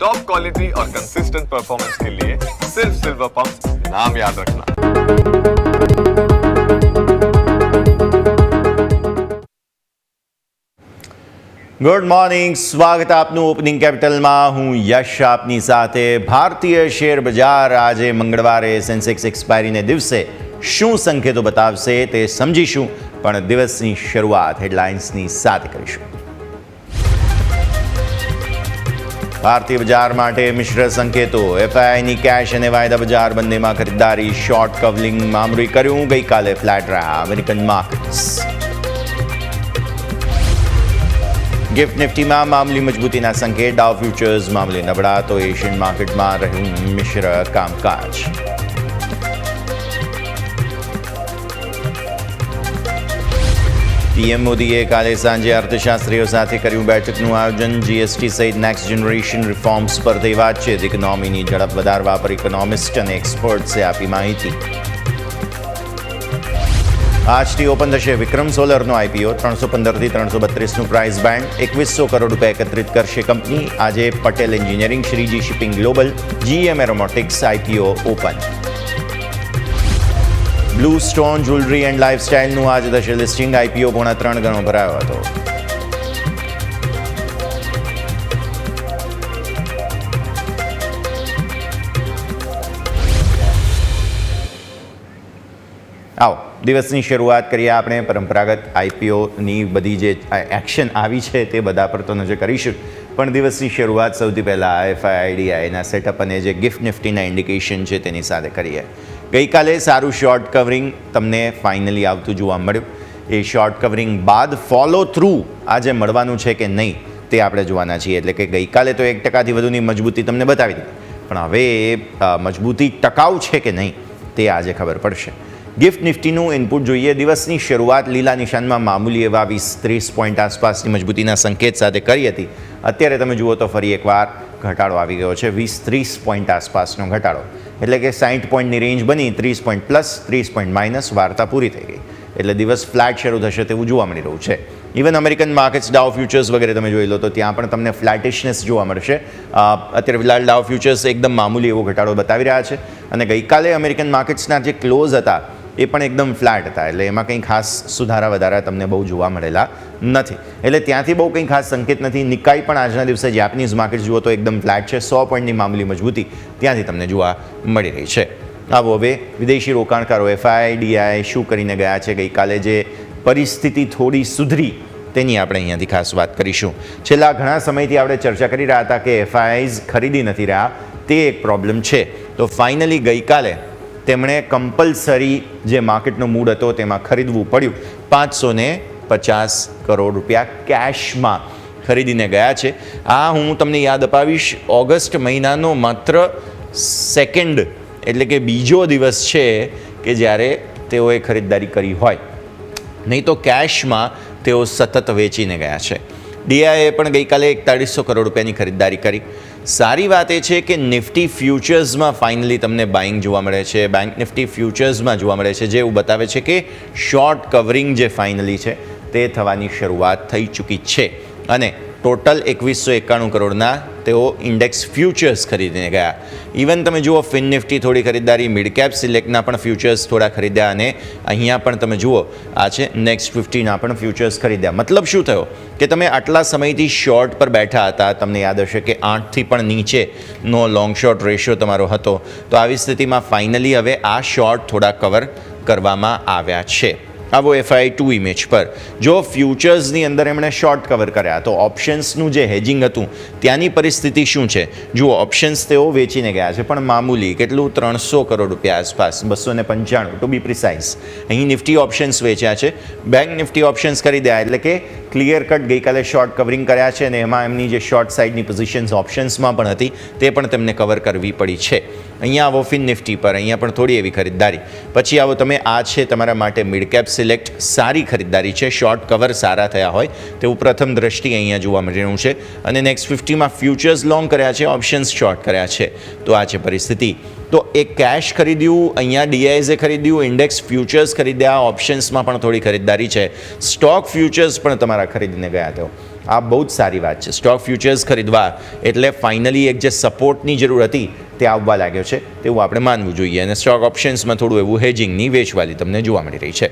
Top quality और consistent performance के लिए सिर्फ सिल्वर पंप नाम याद रखना ગુડ મોર્નિંગ સ્વાગત આપનું ઓપનિંગ કેપિટલમાં હું યશ આપની સાથે ભારતીય શેર બજાર આજે મંગળવારે સેન્સેક્સ એક્સપાયરીને દિવસે શું સંકેતો બતાવશે તે સમજીશું પણ દિવસની શરૂઆત હેડલાઇન્સની સાથે કરીશું ભારતીય બજાર માટે મિશ્ર સંકેતો. એફઆઈની કેશ અને વાયદા બજાર બંનેમાં ખરીદદારી શોર્ટ કવલિંગ મામરી કર્યું. ગઈકાલે ફ્લેટ રહ્યા અમેરિકન માર્કેટ્સ ગિફ્ટ નિફ્ટીમાં મામલી મજબૂતીના સંકેત. ડાવ ફ્યુચર્સ મામલે નબળા તો એશિયન માર્કેટમાં રહ્યું મિશ્ર કામકાજ. પીએમ મોદીએ કાલે સાંજે અર્થશાસ્ત્રીઓ સાથે કર્યું બેઠકનું આયોજન. જીએસટી સહિત નેક્સ્ટ જનરેશન રિફોર્મ્સ પર થઈ વાતચીત. ઇકોનોમીની ઝડપ વધારવા પર ઇકોનોમિસ્ટ અને એક્સપર્ટ્સે આપી માહિતી. આજથી ઓપન થશે વિક્રમ સોલરનો આઈપીઓ ત્રણસો પંદરથી ત્રણસો બત્રીસનું પ્રાઇસ બેન્ડ એકવીસો કરોડ રૂપિયા એકત્રિત કરશે કંપની. આજે Patel engineering Shreeji shipping global GM aromatics IPO open blue stone jewellery and લાઇફસ્ટાઇલનું આજે થશે લિસ્ટિંગ આઈપીઓ પોણા ત્રણ ગણો ભરાયો હતો. આવો, દિવસની શરૂઆત કરીએ આપણે પરંપરાગત આઈપીઓની બધી જે એક્શન આવી છે તે બધા પર તો નજર કરીશું. પણ દિવસની શરૂઆત સૌથી પહેલાં એફઆઈઆઈડીઆઈના સેટઅપ અને જે ગિફ્ટ નિફ્ટીના ઇન્ડિકેશન છે તેની સાથે કરીએ. ગઈકાલે સારું શોર્ટ કવરિંગ તમને ફાઇનલી આવતું જોવા મળ્યું. એ શોર્ટ કવરિંગ બાદ ફોલો થ્રુ આજે મળવાનું છે કે નહીં તે આપણે જોવાના છીએ. એટલે કે ગઈકાલે તો એક ટકાથી વધુની મજબૂતી તમને બતાવી દીધી. પણ હવે એ મજબૂતી ટકાઉ છે કે નહીં તે આજે ખબર પડશે. ગિફ્ટ નિફ્ટીનું ઇનપુટ જોઈએ. દિવસની શરૂઆત લીલા નિશાનમાં મામૂલી એવા વીસ ત્રીસ પોઈન્ટ આસપાસની મજબૂતીના સંકેત સાથે કરી હતી. અત્યારે તમે જુઓ તો ફરી એકવાર ઘટાડો આવી ગયો છે, વીસ ત્રીસ પોઈન્ટ આસપાસનો ઘટાડો. એટલે કે સાઠ પોઈન્ટની રેન્જ બની, ત્રીસ પોઈન્ટ પ્લસ ત્રીસ પોઈન્ટ માઇનસ વાર્તા પૂરી થઈ ગઈ. એટલે દિવસ ફ્લેટ શરૂ થશે તેવું જોવા મળી રહ્યું છે. Even American markets Dow futures વગેરે તમે જોઈ લો તો ત્યાં પણ તમને ફ્લેટિશનેસ જોવા મળશે. અત્યારે ફિલહાલ ડાવ ફ્યુચર્સ એકદમ મામૂલી એવો ઘટાડો બતાવી રહ્યા છે. અને ગઈકાલે અમેરિકન માર્કેટ્સના જે ક્લોઝ હતા એ પણ એકદમ ફ્લેટ હતા. એટલે એમાં કંઈ ખાસ સુધારા વધારા તમને બહુ જોવા મળેલા નથી. એટલે ત્યાંથી બહુ કંઈ ખાસ સંકેત નથી. નિકાઈ પણ આજના દિવસે જાપાનીઝ માર્કેટ જુઓ તો એકદમ ફ્લેટ છે. સો પોઈન્ટની મામૂલી મજબૂતી ત્યાંથી તમને જોવા મળી રહી છે. આવો હવે વિદેશી રોકાણકારો એફઆઈડીઆઈ શું કરીને ગયા છે? ગઈકાલે જે પરિસ્થિતિ થોડી સુધરી તેની આપણે અહીંયાથી ખાસ વાત કરીશું. છેલ્લા ઘણા સમયથી આપણે ચર્ચા કરી રહ્યા હતા કે એફઆઈઆઈઝ ખરીદી નથી રહ્યા. તે એક પ્રોબ્લેમ છે. તો ફાઇનલી ગઈકાલે તેમણે કમ્પલસરી જે માર્કેટનો મૂડ હતો તેમાં ખરીદવું પડ્યું. પાંચસો પચાસ કરોડ રૂપિયા કેશમાં ખરીદીને ગયા છે. આ હું તમને યાદ અપાવીશ, ઓગસ્ટ મહિનાનો માત્ર સેકન્ડ એટલે કે બીજો દિવસ છે કે જ્યારે તેઓએ ખરીદદારી કરી હોય. નહીં તો કેશમાં તેઓ સતત વેચીને ગયા છે. ડીઆઈએ પણ ગઈકાલે એકતાળીસો કરોડ રૂપિયાની ખરીદદારી કરી. સારી વાત એ છે કે નિફ્ટી ફ્યુચર્સમાં ફાઇનલી તમને બાઇંગ જોવા મળે છે. બેંક નિફ્ટી ફ્યુચર્સમાં જોવા મળે છે, જે એવું બતાવે છે કે શોર્ટ કવરિંગ જે ફાઇનલી છે, તે થવાની શરૂઆત થઈ ચૂકી છે. અને ટોટલ એકવીસો એકાણું કરોડના તેઓ ઇન્ડેક્સ ફ્યુચર્સ ખરીદીને ગયા. ઇવન તમે જુઓ ફિન નિફ્ટી થોડી ખરીદદારી મિડ કેપ સિલેક્ટના પણ ફ્યુચર્સ થોડા ખરીદ્યા અને અહીંયા પણ તમે જુઓ, આ છે નેક્સ્ટ ફિફ્ટીના પણ ફ્યુચર્સ ખરીદ્યા. મતલબ શું થયો? કે તમે આટલા સમયથી શોર્ટ પર બેઠા હતા, તમને યાદ હશે કે આઠથી પણ નીચેનો લોંગ શોર્ટ રેશિયો તમારો હતો. તો આવી સ્થિતિમાં ફાઇનલી હવે આ શોર્ટ થોડા કવર કરવામાં આવ્યા છે. આવો એફઆઈ ટુ ઇમેજ પર. જો ફ્યુચર્સની અંદર એમણે શોર્ટ કવર કર્યા, તો ઓપ્શન્સનું જે હેજિંગ હતું, ત્યાંની પરિસ્થિતિ શું છે? જુઓ ઓપ્શન્સ તેઓ વેચીને ગયા છે, પણ મામૂલી કેટલું? ત્રણસો કરોડ રૂપિયા આસપાસ, બસો ને પંચાણું ટુ બી પ્રિસાઇઝ અહીં નિફ્ટી ઓપ્શન્સ વેચ્યા છે. બેંક નિફ્ટી ઓપ્શન્સ કરી દયા એટલે કે ક્લિયર કટ ગઈકાલે શોર્ટ કવરિંગ કર્યા છે અને એમાં એમની જે શોર્ટ સાઇડની પોઝિશન્સ ઓપ્શન્સમાં પણ હતી, તે પણ તેમને કવર કરવી પડી છે. અહીંયા આવો ફિન નિફ્ટી પર, અહીંયા પણ થોડી એવી ખરીદદારી. પછી આવો તમે આ છે તમારા માટે મિડ કેપ સિલેક્ટ સારી ખરીદદારી છે શોર્ટ કવર સારા થયા હોય, તેવું પ્રથમ દ્રષ્ટિ અહીંયા જોવા મળી રહ્યું છે. અને નેક્સ્ટ ફિફ્ટીમાં ફ્યુચર્સ લોંગ કર્યા છે ઓપ્શન્સ શોર્ટ કર્યા છે. તો આ છે પરિસ્થિતિ. તો એ કેશ ખરીદ્યું, અહીંયા ડીઆઈઝે ખરીદ્યું ઇન્ડેક્સ ફ્યુચર્સ ખરીદ્યા ઓપ્શન્સમાં પણ થોડી ખરીદદારી છે. સ્ટોક ફ્યુચર્સ પણ તમારા ખરીદીને ગયા તો આ બહુ જ સારી વાત છે. સ્ટોક ફ્યુચર્સ ખરીદવા એટલે ફાઇનલી એક જે સપોર્ટની જરૂર હતી તે આવવા લાગ્યો છે. તેવું આપણે માનવું જોઈએ અને સ્ટોક ઓપ્શન્સમાં થોડું એવું હેજિંગની વેચવાલી તમને જોવા મળી રહી છે.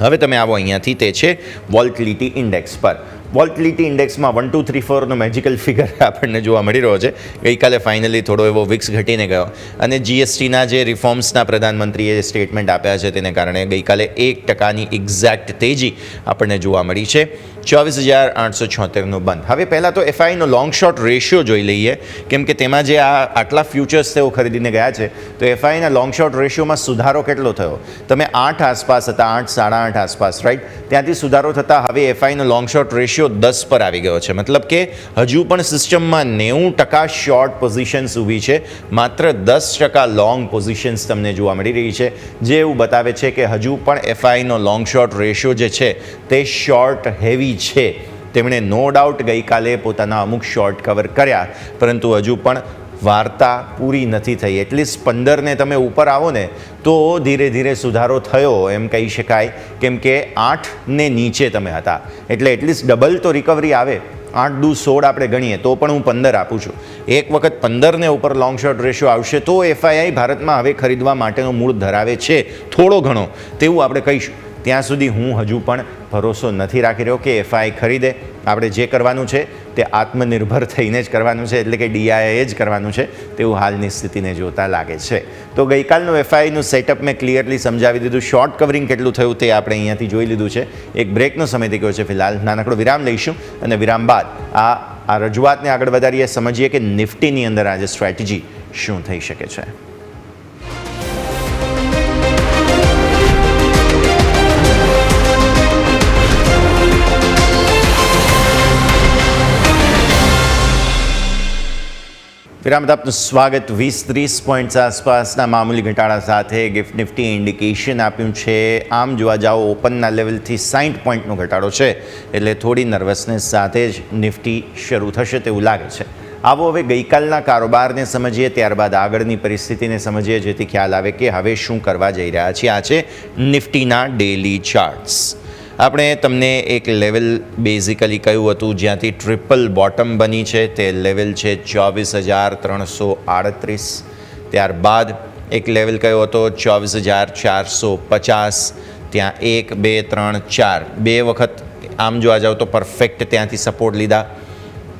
હવે તમે આવો અહીંયાથી તે છે વોલ્ટિલિટી ઇન્ડેક્સ પર. વોલ્ટિલિટી ઇન્ડેક્સમાં વન ટુ થ્રી ફોરનો મેજિકલ ફિગર આપણને જોવા મળી રહ્યો છે. ગઈકાલે ફાઇનલી થોડો એવો વિક્સ ઘટીને ગયો. અને જીએસટીના જે રિફોર્મ્સના પ્રધાનમંત્રીએ સ્ટેટમેન્ટ આપ્યા છે તેને કારણે ગઈકાલે એક ટકાની એક્ઝેક્ટ તેજી આપણને જોવા મળી છે. ચોવીસ હજાર આઠસો છોતેરનો બંધ. હવે પહેલાં તો એફઆઈનો લોંગ શોર્ટ રેશિયો જોઈ લઈએ. કેમ કે તેમાં જે આ આટલા ફ્યુચર્સ તેઓ ખરીદીને ગયા છે, તો એફઆઈના લોંગ શોર્ટ રેશિયોમાં સુધારો કેટલો થયો? તમે આઠ આસપાસ હતા, આઠ, સાડા આઠ આસપાસ રાઈટ ત્યાંથી સુધારો થતાં હવે એફઆઈનો લોંગ શોર્ટ રેશિયો દસ પર આવી ગયો છે. મતલબ કે હજુ પણ સિસ્ટમમાં નેવું ટકા શોર્ટ પોઝિશન્સ ઊભી છે. માત્ર દસ ટકા લોંગ પોઝિશન્સ તમને જોવા મળી રહી છે. જે એવું બતાવે છે કે હજુ પણ એફઆઈનો લોંગ શોર્ટ રેશિયો જે છે તે શોર્ટ હેવી છે. તેમણે નો ડાઉટ ગઈકાલે પોતાના અમુક શોર્ટ કવર કર્યા. પરંતુ હજુ પણ વાર્તા પૂરી નથી થઈ. એટલીસ્ટ પંદરને તમે ઉપર આવો ને તો ધીરે ધીરે સુધારો થયો, એમ કહી શકાય. કેમ કે આઠને નીચે તમે હતા. એટલે એટલીસ્ટ ડબલ તો રિકવરી આવે. આઠ દુ સોળ આપણે ગણીએ, તો પણ હું પંદર આપું છું. એક વખત પંદરને ઉપર લોંગ શોર્ટ રેશિયો આવશે, તો એફઆઈઆઈ ભારતમાં હવે ખરીદવા માટેનો મૂળ ધરાવે છે. થોડો ઘણો, તેવું આપણે કહીશું. ત્યાં સુધી હું હજુ પણ ભરોસો નથી રાખી રહ્યો કે એફઆઈ ખરીદે. આપણે જે કરવાનું છે તે આત્મનિર્ભર થઈને જ કરવાનું છે, એટલે કે ડીઆઈએ જ કરવાનું છે, તેવું હાલની સ્થિતિને જોતા લાગે છે. તો ગઈકાલનું એફઆઈનું સેટઅપ મેં ક્લિયરલી સમજાવી દીધું. શોર્ટ કવરિંગ કેટલું થયું તે આપણે અહીંયાથી જોઈ લીધું છે. એક બ્રેકનો સમય થઈ ગયો છે ફિલહાલ. નાનકડો વિરામ લઈશું અને વિરામ બાદ આ આ રજૂઆતને આગળ વધારીએ. સમજીએ કે નિફ્ટીની અંદર આજે સ્ટ્રેટેજી શું થઈ શકે છે. વિરામ આપનું સ્વાગત. વીસ ત્રીસ પોઈન્ટ્સ આસપાસના મામૂલી ઘટાડા સાથે ગિફ્ટ નિફ્ટી ઇન્ડિકેશન આપ્યું છે. આમ જોવા જાઓ, ઓપનના લેવલથી સાઠ પોઈન્ટનો ઘટાડો છે. એટલે થોડી નર્વસનેસ સાથે જ નિફ્ટી શરૂ થશે તેવું લાગે છે. આવો હવે ગઈકાલના કારોબારને સમજીએ, ત્યારબાદ આગળની પરિસ્થિતિને સમજીએ, જેથી ખ્યાલ આવે કે હવે શું કરવા જઈ રહ્યા છીએ. આ છે નિફ્ટીના ડેલી ચાર્ટ્સ. આપણે તમને એક લેવલ બેઝિકલી કહ્યું હતું, જ્યાંથી ટ્રિપલ બોટમ બની છે. તે લેવલ છે ચોવીસ હજાર ત્રણસો આડત્રીસ. ત્યારબાદ એક લેવલ કયો હતો? ચોવીસ હજાર ચારસો પચાસ. ત્યાં એક, બે, ત્રણ, ચાર. બે વખત આમ જોવા જાવ તો પરફેક્ટ ત્યાંથી સપોર્ટ લીધા.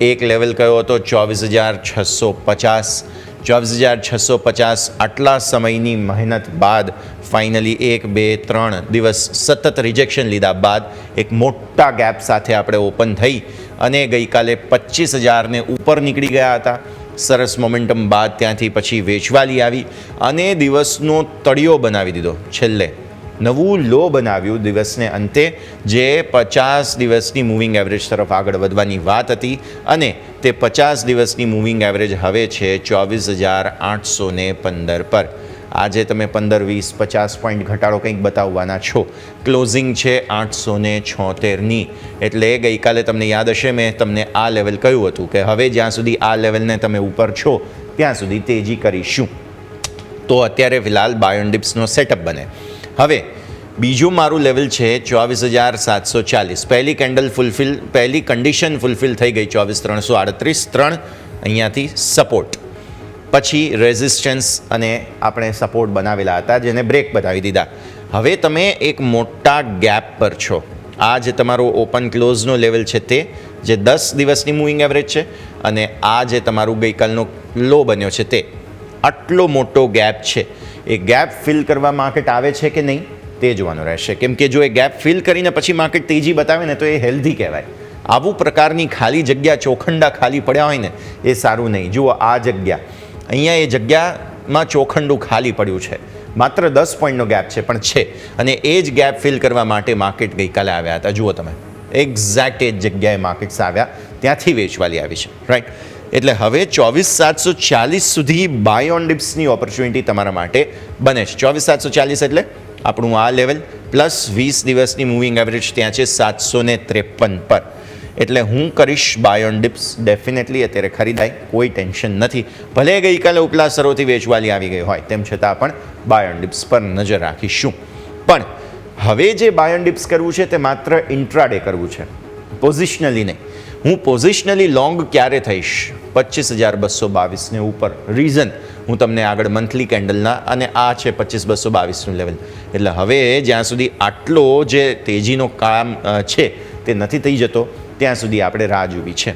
એક લેવલ કયો હતો? ચોવીસ હજાર છસો પચાસ. ચોવીસ હજાર છસો પચાસ આટલા સમયની મહેનત બાદ ફાઇનલી એક, બે, ત્રણ દિવસ સતત રિજેક્શન લીધા બાદ એક મોટા ગેપ સાથે આપણે ઓપન થઈ અને ગઈકાલે પચીસ હજારને ઉપર નીકળી ગયા હતા. સરસ મોમેન્ટમ બાદ ત્યાંથી પછી વેચવાલી આવી અને દિવસનો તળિયો બનાવી દીધો છેલ્લે. નવું લો બનાવ્યું દિવસને અંતે, જે પચાસ દિવસની મૂવિંગ એવરેજ તરફ આગળ વધવાની વાત હતી અને તે પચાસ દિવસની મૂવિંગ એવરેજ હવે છે ચોવીસ હજાર આઠસો પંદર પર. આજે તમે પંદર, વીસ, પચાસ પોઈન્ટ ઘટાડો કંઈક બતાવવાના છો. ક્લોઝિંગ છે આઠસો ને છોતેરની. એટલે ગઈકાલે તમને યાદ હશે, મેં તમને આ લેવલ કહ્યું હતું કે હવે જ્યાં સુધી આ લેવલને તમે ઉપર છો, ત્યાં સુધી તેજી કરીશું. તો અત્યારે ફિલહાલ બાયોન ડિપ્સનો સેટઅપ બને. હવે, બીજું મારું લેવલ છે ચોવીસ હજાર સાતસો ચાલીસ. પહેલી કેન્ડલ ફૂલફિલ પહેલી કન્ડિશન ફૂલફિલ થઈ ગઈ ચોવીસ ત્રણસો આડત્રીસ. ત્રણ અહીંયાથી સપોર્ટ પછી રેઝિસ્ટન્સ અને આપણે સપોર્ટ બનાવેલા હતા, જેને બ્રેક બતાવી દીધા. હવે તમે એક મોટા ગેપ પર છો. આ જે તમારો ઓપન ક્લોઝનો લેવલ છે તે, જે દસ દિવસની મૂવિંગ એવરેજ છે, અને આ જે તમારું ગઈકાલનો લો બન્યો છે તે, આટલો મોટો ગેપ છે. એ ગેપ ફિલ કરવા માર્કેટ આવે છે કે નહીં, તે જોવાનું રહેશે. કેમ કે જો એ ગેપ ફિલ કરીને પછી માર્કેટ તેજી બતાવે ને, તો એ હેલ્ધી કહેવાય. આવું પ્રકારની ખાલી જગ્યા, ચોખંડા ખાલી પડ્યા હોય ને, એ સારું નહીં. જુઓ આ જગ્યા. અહીંયા એ જગ્યામાં ચોખંડું ખાલી પડ્યું છે. માત્ર દસ પોઈન્ટનો ગેપ છે, પણ છે. અને એ જ ગેપ ફિલ કરવા માટે માર્કેટ ગઈકાલે આવ્યા હતા. જુઓ તમે. એક્ઝેક્ટ એ જ જગ્યાએ માર્કેટ્સ આવ્યા. ત્યાંથી વેચવાલી આવી છે. રાઈટ એટલે હવે ચોવીસ સાતસો ચાલીસ સુધી બાય ઓન ડિપ્સની ઓપોર્ચ્યુનિટી તમારા માટે બને છે. ચોવીસ સાતસો ચાલીસ એટલે આપણું આ લેવલ પ્લસ વીસ દિવસની મૂવિંગ એવરેજ ત્યાં છે સાતસો ને ત્રેપન પર. એટલે હું કરીશ બાય ઓન ડિપ્સ ડેફિનેટલી અત્યારે ખરીદાય, કોઈ ટેન્શન નથી. ભલે ગઈકાલે ઉપલા સરોથી વેચવાલી આવી ગઈ હોય, તેમ છતાં પણ બાય ઓન ડિપ્સ પર નજર રાખીશું. પણ હવે જે બાય ઓન ડિપ્સ કરવું છે તે માત્ર ઇન્ટ્રાડે કરવું છે પોઝિશનલી નહીં. હું પોઝિશનલી લોંગ ક્યારે થઈશ? પચીસ હજાર બસો બાવીસને ઉપર. રીઝન હું તમને આગળ મંથલી કેન્ડલના અને આ છે પચીસ બસો બાવીસનું લેવલ એટલે હવે જ્યાં સુધી આટલો જે તેજીનો કામ છે તે નથી થઈ જતો, ત્યાં સુધી આપણે રાહ જોવી છે.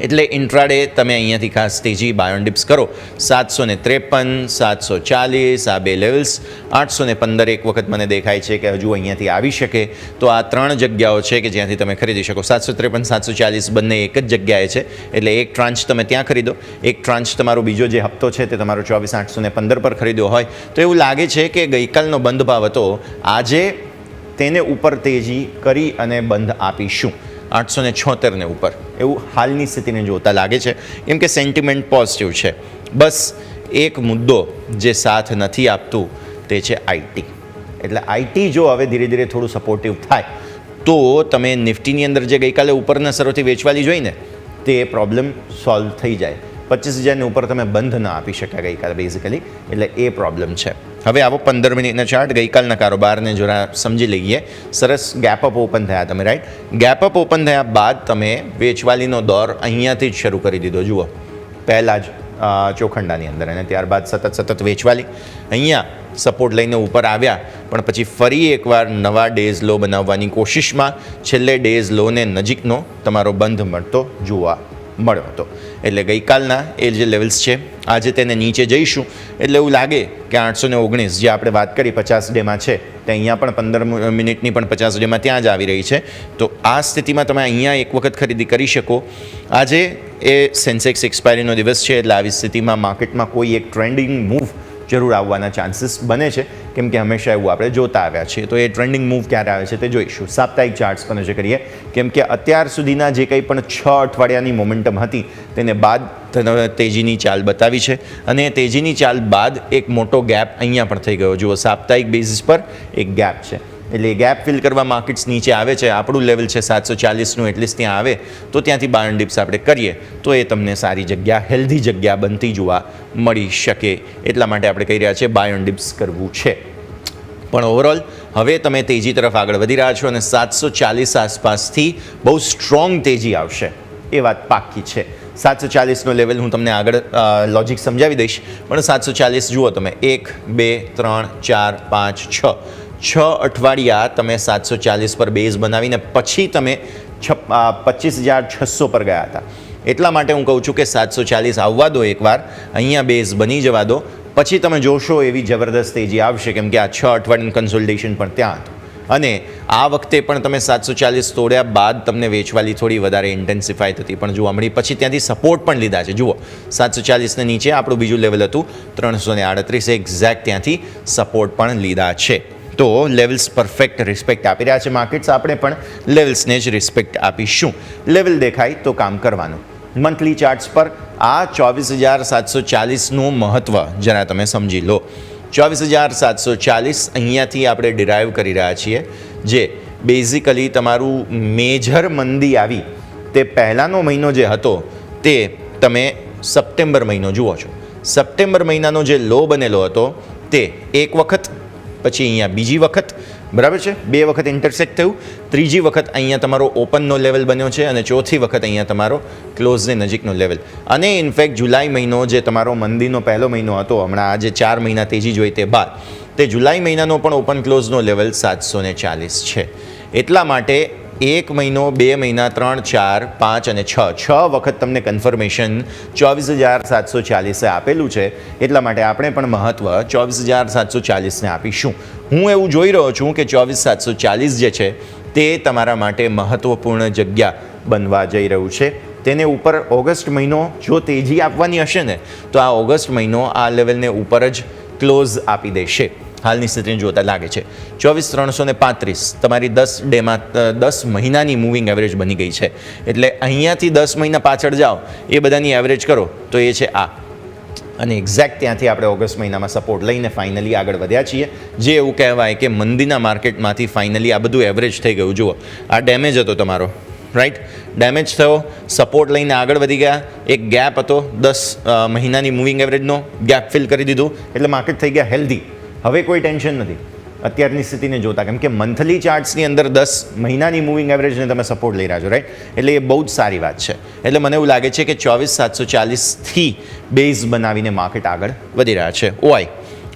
એટલે ઇન્ટ્રાડે તમે અહીંયાથી ખાસ તેજી બાયોન ડિપ્સ કરો. સાતસો ને ત્રેપન, સાતસો ચાલીસ, આ બે લેવલ્સ. આઠસો ને પંદર એક વખત મને દેખાય છે કે હજુ અહીંયાથી આવી શકે. તો આ ત્રણ જગ્યાઓ છે કે જ્યાંથી તમે ખરીદી શકો. સાતસો ત્રેપન, સાતસો ચાલીસ બંને એક જ જગ્યાએ છે. એટલે એક ટ્રાન્ચ તમે ત્યાં ખરીદો. એક ટ્રાન્ચ તમારો બીજો જે હપ્તો છે તે તમારો ચોવીસ, આઠસો ને પંદર પર ખરીદ્યો હોય. તો એવું લાગે છે કે ગઈકાલનો બંધ ભાવ હતો. આજે તેને ઉપર તેજી કરી અને બંધ આપીશું. આઠસો ને છોતેરને ઉપર. એવું હાલની સ્થિતિને જોતા લાગે છે. કેમ કે સેન્ટિમેન્ટ પોઝિટિવ છે. બસ એક મુદ્દો જે સાથ નથી આપતું તે છે આઈટી એટલે આઈટી જો હવે ધીરે ધીરે થોડું સપોર્ટિવ થાય, તો તમે નિફ્ટીની અંદર જે ગઈકાલે ઉપરના સરોથી વેચવાલી જોઈને તે પ્રોબ્લેમ સોલ્વ થઈ જાય. પચીસ હજારની ઉપર તમે બંધ ન આપી શક્યા ગઈકાલે બેઝિકલી એટલે એ પ્રોબ્લેમ છે. હવે આવો પંદર મિનિટના ચાર્ટ ગઈકાલના કારોબારને જરા સમજી લઈએ. સરસ ગેપ અપ ઓપન થયા તમે રાઈટ ગેપ અપ ઓપન થયા બાદ તમે વેચવાલીનો દોર અહીંયાથી જ શરૂ કરી દીધો. જુઓ, પહેલાં જ ચોખંડાની અંદર અને ત્યારબાદ સતત સતત વેચવાલી. અહીંયા સપોર્ટ લઈને ઉપર આવ્યા, પણ પછી ફરી એકવાર નવા ડેઝ લો બનાવવાની કોશિશમાં છેલ્લે ડેઝ લોને નજીકનો તમારો બંધ મળતો જોવા મળ્યો હતો. એટલે ગઈકાલના એ જે લેવલ્સ છે, આજે તેને નીચે જઈશું. એટલે એવું લાગે કે આઠસો ને ઓગણીસ જે આપણે વાત કરી પચાસ ડેમાં છે, તે અહીંયા પણ પંદર મિનિટની પણ પચાસ ડેમાં ત્યાં જ આવી રહી છે. તો આ સ્થિતિમાં તમે અહીંયા એક વખત ખરીદી કરી શકો. આજે એ સેન્સેક્સ એક્સપાયરીનો દિવસ છે, એટલે આવી સ્થિતિમાં માર્કેટમાં કોઈ એક ટ્રેન્ડિંગ મૂવ જરૂર આવવાના ચાન્સીસ બને છે. કેમ કે હંમેશા એવું આપણે જોતા આવ્યા છીએ. તો એ ટ્રેન્ડિંગ મૂવ ક્યારે આવે છે તે જોઈશું. સાપ્તાહિક ચાર્ટ્સ પર નજર કરીએ, કેમ કે અત્યાર સુધીના જે કંઈ પણ છ અઠવાડિયાની મોમેન્ટમ હતી, તેને બાદ તેજીની ચાલ બતાવી છે. અને તેજીની ચાલ બાદ એક મોટો ગેપ અહીંયા પણ થઈ ગયો. જુઓ, સાપ્તાહિક બેઝિસ પર એક ગેપ છે. એટલે ગેપ ફિલ કરવા માર્કેટ્સ નીચે આવે છે, આપણું લેવલ છે સાતસો ચાલીસનું એટલીસ્ટ ત્યાં આવે, તો ત્યાંથી બાયન ડિપ્સ આપણે કરીએ, તો એ તમને સારી જગ્યા હેલ્ધી જગ્યા બનતી જોવા મળી શકે. એટલા માટે આપણે કહી રહ્યા છીએ બાયોન ડિપ્સ કરવું છે. પણ ઓવરઓલ હવે તમે તેજી તરફ આગળ વધી રહ્યા છો અને સાતસો ચાલીસ આસપાસથી બહુ સ્ટ્રોંગ તેજી આવશે. એ વાત પાક્કી છે. સાતસો ચાલીસનો લેવલ હું તમને આગળ લોજિક સમજાવી દઈશ, પણ સાતસો ચાલીસ જુઓ તમે, એક, બે, ત્રણ, ચાર, પાંચ, છ. છ અઠવાડિયા તમે સાતસો ચાલીસ પર બેઝ બનાવીને પછી તમે છપ પચીસ હજાર છસો પર ગયા હતા. એટલા માટે હું કહું છું કે સાતસો ચાલીસ આવવા દો એકવાર, અહીંયા બેઝ બની જવા દો. પછી તમે જોશો એવી જબરદસ્ત તેજી આવશે, કેમ કે આ છ અઠવાડિયાનું કન્સલ્ટેશન પણ ત્યાં હતું. અને આ વખતે પણ તમે સાતસો ચાલીસ તોડ્યા બાદ તમને વેચવાલી થોડી વધારે ઇન્ટેન્સિફાઈ થતી. પણ જોવા મળી પછી ત્યાંથી સપોર્ટ પણ લીધા છે. જુઓ, સાતસો ચાલીસને નીચે આપણું બીજું લેવલ હતું, ત્રણસો ને આડત્રીસ એક્ઝેક્ટ ત્યાંથી સપોર્ટ પણ લીધા છે. તો લેવલ્સ પરફેક્ટ રિસ્પેક્ટ આપી રહ્યા છે માર્કેટ્સ આપણે પણ લેવલ્સને જ રિસ્પેક્ટ આપીશું. લેવલ દેખાય તો કામ કરવાનું. મંથલી ચાર્ટ્સ પર આ ચોવીસ હજાર સાતસો ચાલીસનું મહત્ત્વ જરા તમે સમજી લો. ચોવીસ હજાર સાતસો ચાલીસ અહીંયાથી આપણે ડિરાઈવ કરી રહ્યા છીએ જે બેઝિકલી તમારું મેજર મંદી આવી. તે પહેલાંનો મહિનો જે હતો, તે તમે સપ્ટેમ્બર મહિનો જુઓ છો. સપ્ટેમ્બર મહિનાનો જે લો બનેલો હતો, તે એક વખત પછી અહીંયા બીજી વખત, બરાબર છે? બે વખત ઇન્ટરસેક્ટ થયું. ત્રીજી વખત અહીંયા તમારો ઓપનનો લેવલ બન્યો છે અને ચોથી વખત અહીંયા તમારો ક્લોઝને નજીકનો લેવલ અને ઇનફેક્ટ જુલાઈ મહિનો જે તમારો મંદીનો પહેલો મહિનો હતો, હમણાં આજે ચાર મહિના તેજી જોઈ તે બાદ, તે જુલાઈ મહિનાનો પણ ઓપન ક્લોઝનો લેવલ સાતસો ચાલીસ છે. એટલા માટે એક મહિનો, બે મહિના, ત્રણ, ચાર, પાંચ અને છ. છ વખત તમને કન્ફર્મેશન ચોવીસ હજાર સાતસો ચાલીસે આપેલું છે. એટલા માટે આપણે પણ મહત્ત્વ ચોવીસ હજાર સાતસો ચાલીસને આપીશું. હું એવું જોઈ રહ્યો છું કે ચોવીસ સાતસો ચાલીસ જે છે, તે તમારા માટે મહત્ત્વપૂર્ણ જગ્યા બનવા જઈ રહ્યું છે. તેને ઉપર ઓગસ્ટ મહિનો જો તેજી આપવાની હશે ને, તો આ ઓગસ્ટ મહિનો આ લેવલને ઉપર જ ક્લોઝ આપી દેશે. હાલની સ્થિતિને જોતા લાગે છે. ચોવીસ ત્રણસો ને પાંત્રીસ તમારી દસ ડેમાં દસ મહિનાની મૂવિંગ એવરેજ બની ગઈ છે. એટલે અહીંયાથી દસ મહિના પાછળ જાઓ, એ બધાની એવરેજ કરો, તો એ છે આ. અને એક્ઝેક્ટ ત્યાંથી આપણે ઓગસ્ટ મહિનામાં સપોર્ટ લઈને ફાઇનલી આગળ વધ્યા છીએ. જે એવું કહેવાય કે મંદીના માર્કેટમાંથી ફાઇનલી આ બધું એવરેજ થઈ ગયું. જુઓ, આ ડેમેજ હતો તમારો રાઈટ ડેમેજ થયો સપોર્ટ લઈને આગળ વધી ગયા. એક ગેપ હતો, દસ મહિનાની મૂવિંગ એવરેજનો ગેપ ફિલ કરી દીધું. એટલે માર્કેટ થઈ ગયા હેલ્ધી હવે કોઈ ટેન્શન નથી. અત્યારની સ્થિતિને જોતા, કેમ કે મંથલી ચાર્ટ્સની અંદર દસ મહિનાની મૂવિંગ એવરેજને તમે સપોર્ટ લઈ રહ્યા છો રાઈટ એટલે એ બહુ જ સારી વાત છે. એટલે મને એવું લાગે છે કે ચોવીસ સાતસો ચાલીસથી બેઝ બનાવીને માર્કેટ આગળ વધી રહ્યા છે. ઓઆઈ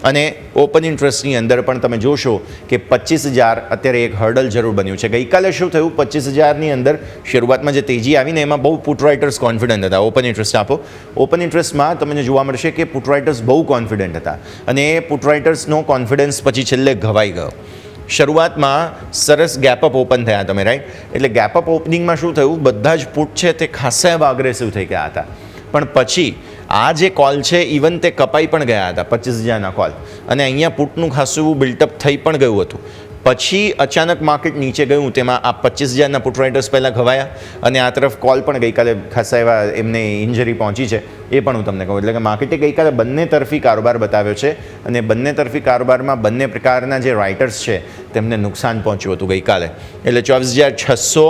અને ઓપન ઇન્ટરેસ્ટની અંદર પણ તમે જોશો કે પચીસ હજાર અત્યારે એક હર્ડલ જરૂર બન્યું છે. ગઈકાલે શું થયું? પચીસ હજારની અંદર શરૂઆતમાં જે તેજી આવીને એમાં બહુ પુટ રાઇટર્સ કોન્ફિડન્ટ હતા. ઓપન ઇન્ટરેસ્ટ આપો. ઓપન ઇન્ટરેસ્ટમાં તમને જોવા મળશે કે પુટ રાઇટર્સ બહુ કોન્ફિડન્ટ હતા. અને એ પુટ રાઇટર્સનો કોન્ફિડન્સ પછી છેલ્લે ઘવાઈ ગયો. શરૂઆતમાં સરસ ગેપ અપ ઓપન થયા તમે રાઈટ એટલે ગેપ અપ ઓપનિંગમાં શું થયું? બધા જ પુટ છે તે ખાસા એવા અગ્રેસિવ થઈ ગયા હતા. પણ પછી આ જે કોલ છે ઇવન તે કપાઈ પણ ગયા હતા, પચીસ હજારના કોલ. અને અહીંયા પુટનું ખાસું બિલ્ટઅપ થઈ પણ ગયું હતું. પછી અચાનક માર્કેટ નીચે ગયું, તેમાં આ પચીસ હજારના પુટ રાઇટર્સ પહેલાં ઘવાયા, અને આ તરફ કોલ પણ ગઈકાલે ખાસા એવા એમને ઇન્જરી પહોંચી છે, એ પણ હું તમને કહું. એટલે કે માર્કેટે ગઈકાલે બંને તરફી કારોબાર બતાવ્યો છે, અને બંને તરફી કારોબારમાં બંને પ્રકારના જે રાઇટર્સ છે, તેમને નુકસાન પહોંચ્યું હતું ગઈકાલે. એટલે ચોવીસ હજાર છસો,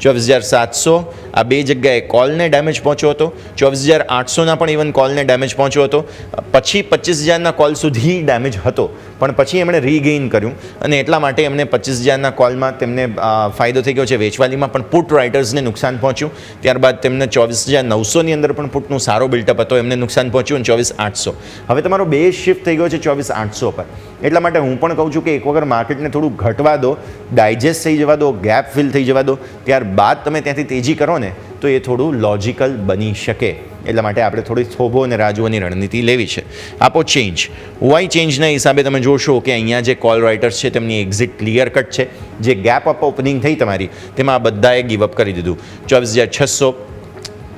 ચોવીસ હજાર સાતસો આ બે જગ્યાએ કોલને ડેમેજ પહોંચ્યો હતો. ચોવીસ હજાર આઠસોના પણ ઇવન કોલને ડેમેજ પહોંચ્યો હતો. પછી પચીસ હજારના કોલ સુધી ડેમેજ હતો. પણ પછી એમણે રીગેઇન કર્યું. અને એટલા માટે એમને પચીસ હજારના કોલમાં તેમને ફાયદો થઈ ગયો છે. વેચવાલીમાં પણ પુટ રાઇટર્સને નુકસાન પહોંચ્યું. ત્યારબાદ તેમને ચોવીસ હજાર નવસોની અંદર પણ પુટનું સારો બિલ્ટઅપ હતો. એમને નુકસાન પહોંચ્યું અને ચોવીસ આઠસો. હવે તમારો બે શિફ્ટ થઈ ગયો છે ચોવીસ આઠસો પર. એટલા માટે હું પણ કહું છું કે એક વખત માર્કેટને થોડું ઘટવા દો ડાયજેસ્ટ થઈ જવા દો ગેપ ફિલ થઈ જવા દો. ત્યારબાદ તમે ત્યાંથી તેજી કરો ને. તો એ થોડું લોજિકલ બની શકે. એટલા માટે આપણે થોડી થોભો અને રાજુઓની રણનીતિ લેવી છે. આપો ચેન્જ વાય ચેન્જના હિસાબે તમે જોશો કે અહીંયા જે કોલ રાઇટર્સ છે, તેમની એક્ઝિટ ક્લિયર કટ છે. જે ગેપ અપ ઓપનિંગ થઈ તમારી, તેમાં આ બધાએ ગીવઅપ કરી દીધું. ચોવીસ હજાર છસો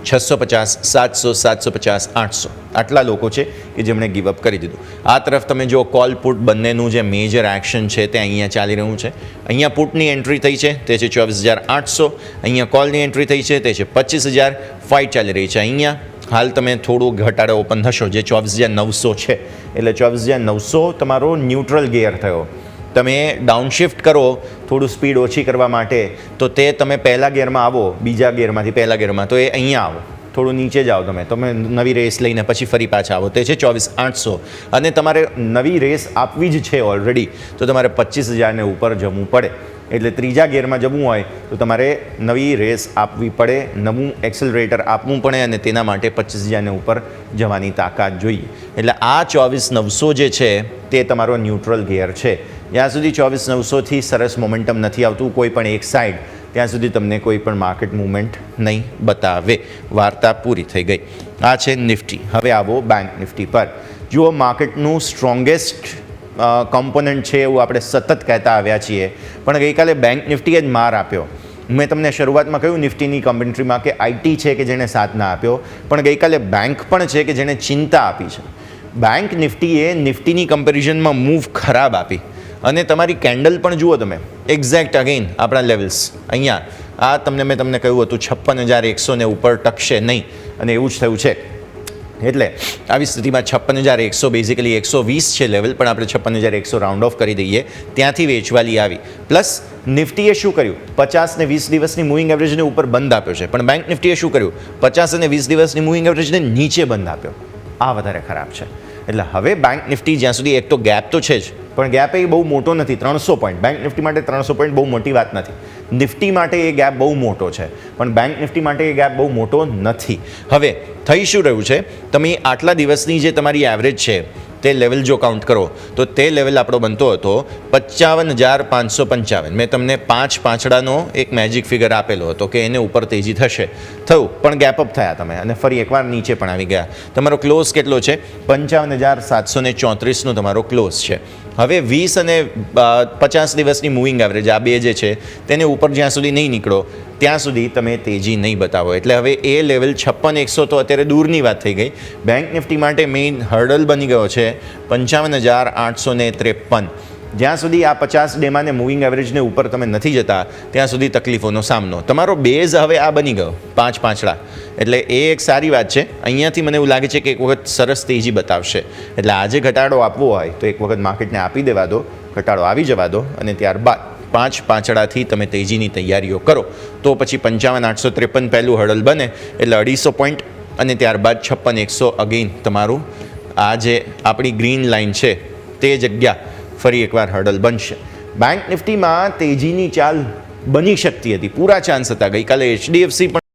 છસો પચાસ, સાતસો સાતસો પચાસ, આઠસો. આટલા લોકો છે કે જેમણે ગીવઅપ કરી દીધું. આ તરફ તમે જો કોલ પુટ બંનેનું જે મેજર એક્શન છે તે અહીંયા ચાલી રહ્યું છે. અહીંયા પુટની એન્ટ્રી થઈ છે, તે છે ચોવીસ હજાર આઠસો. અહીંયા કોલની એન્ટ્રી થઈ છે, તે છે પચીસ હજાર. ફાઇટ ચાલી રહી છે. અહીંયા હાલ તમે થોડું ઘટાડો ઓપન થશો, જે ચોવીસ હજાર નવસો છે. એટલે ચોવીસ હજાર નવસો તમારો ન્યુટ્રલ ગેયર થયો. તમે ડાઉનશિફ્ટ કરો થોડું સ્પીડ ઓછી કરવા માટે, તો તે તમે પહેલા ગિયરમાં આવો, બીજા ગિયરમાંથી પહેલા ગિયરમાં, તો એ અહીંયા આવો. થોડું નીચે જાઓ તમે તમે નવી રેસ લઈને પછી ફરી પાછા આવો. તે છે ચોવીસ આઠસો. અને તમારે નવી રેસ આપવી જ છે ઓલરેડી તો તમારે પચીસ હજારને ઉપર જમવું પડે. એટલે ત્રીજા ગિયરમાં જમવું હોય, તો તમારે નવી રેસ આપવી પડે, નવું એક્સલરેટર આપવું પડે અને તેના માટે પચીસ હજારને ઉપર જવાની તાકાત જોઈએ. એટલે આ ચોવીસ નવસો જે છે, તે તમારો ન્યુટ્રલ ગિયર છે. જ્યાં સુધી ચોવીસ નવસોથી સરસ મોમેન્ટમ નથી આવતું, કોઈ પણ એક સાઈડ ત્યાં સુધી તમને કોઈ પણ માર્કેટ મૂવમેન્ટ નહીં બતાવે. વાર્તા પૂરી થઈ ગઈ. આ છે નિફ્ટી હવે આવો બેંક નિફ્ટી પર. જુઓ માર્કેટનું સ્ટ્રોંગેસ્ટ કોમ્પોનન્ટ છે એવું આપણે સતત કહેતા આવ્યા છીએ. પણ ગઈકાલે બેંક નિફ્ટીએ જ માર આપ્યો. મેં તમને શરૂઆતમાં કહ્યું નિફ્ટીની કમેન્ટ્રીમાં કે આઈટી છે કે જેણે સાથ ના આપ્યો, પણ ગઈકાલે બેંક પણ છે કે જેણે ચિંતા આપી છે. બેંક નિફ્ટીએ નિફ્ટીની કમ્પેરિઝનમાં મૂવ ખરાબ આપી. અને તમારી કેન્ડલ પણ જુઓ તમે. એક્ઝેક્ટ અગેન આપણા લેવલ્સ અહીંયા આ તમને મેં તમને કહ્યું હતું, છપ્પન હજાર એકસોને ઉપર ટકશે નહીં. અને એવું જ થયું છે. એટલે આવી સ્થિતિમાં છપ્પન હજાર એકસો બેઝિકલી એકસો વીસ છે લેવલ પણ આપણે છપ્પન હજાર એકસો રાઉન્ડ ઓફ કરી દઈએ. ત્યાંથી વેચવાલી આવી. પ્લસ નિફ્ટીએ શું કર્યું? પચાસ ને વીસ દિવસની મૂવિંગ એવરેજને ઉપર બંધ આપ્યો છે. પણ બેંક નિફ્ટીએ શું કર્યું? પચાસ અને વીસ દિવસની મૂવિંગ એવરેજને નીચે બંધ આપ્યો. આ વધારે ખરાબ છે. એટલે હવે બેંક નિફ્ટી જ્યાં સુધી એક તો ગેપ તો છે જ, પણ ગેપ એ બહુ મોટો નથી, ત્રણસો પોઈન્ટ બેંક નિફ્ટી માટે ત્રણસો પોઈન્ટ બહુ મોટી વાત નથી. નિફ્ટી માટે એ ગેપ બહુ મોટો છે, પણ બેંક નિફ્ટી માટે એ ગેપ બહુ મોટો નથી. હવે થઈ શું રહ્યું છે? તમે આટલા દિવસની જે તમારી એવરેજ છે તે લેવલ જો કાઉન્ટ કરો, તો તે લેવલ આપણો બનતો હતો પંચાવન હજાર પાંચસો પંચાવન. મેં તમને પાંચ પાંચડાનો એક મેજિક ફિગર આપેલો હતો કે એને ઉપર તેજી થશે. થયું, પણ ગેપ અપ થયા તમે અને ફરી એકવાર નીચે પણ આવી ગયા. તમારો ક્લોઝ કેટલો છે? પંચાવન હજાર સાતસો ને ચોત્રીસનો તમારો ક્લોઝ છે. હવે વીસ અને પચાસ દિવસની મૂવિંગ એવરેજ આ બે જે છે, તેને ઉપર જ્યાં સુધી નહીં નીકળો ત્યાં સુધી તમે તેજી નહીં બતાવો. એટલે હવે એ લેવલ છપ્પન એકસો તો અત્યારે દૂરની વાત થઈ ગઈ. બેંક નિફ્ટી માટે મેઇન હર્ડલ બની ગયો છે પંચાવન હજાર આઠસો ને ત્રેપન. જ્યાં સુધી આ પચાસ ડેમાને મૂવિંગ એવરેજને ઉપર તમે નથી જતા, ત્યાં સુધી તકલીફોનો સામનો. તમારો બેઝ હવે આ બની ગયો, પાંચ પાંચડા. એટલે એ એક સારી વાત છે. અહીંયાથી મને એવું લાગે છે કે એક વખત સરસ તેજી બતાવશે. એટલે આજે ઘટાડો આપવો હોય તો એક વખત માર્કેટને આપી દેવા દો, ઘટાડો આવી જવા દો અને ત્યારબાદ પાંચ પાંચડાથી તમે તેજીની તૈયારીઓ કરો. તો પછી પંચાવન આઠસો ત્રેપન પહેલું હર્ડલ બને, એટલે અઢીસો પોઈન્ટ અને ત્યારબાદ છપ્પન એકસો અગેન તમારું આ જે આપણી ગ્રીન લાઇન છે, તે જગ્યા ફરી એકવાર હર્ડલ બનશે. બેંક નિફ્ટીમાં તેજીની ચાલ બની શકતી હતી. પૂરા ચાન્સ હતા. ગઈકાલે એચડીએફસી પણ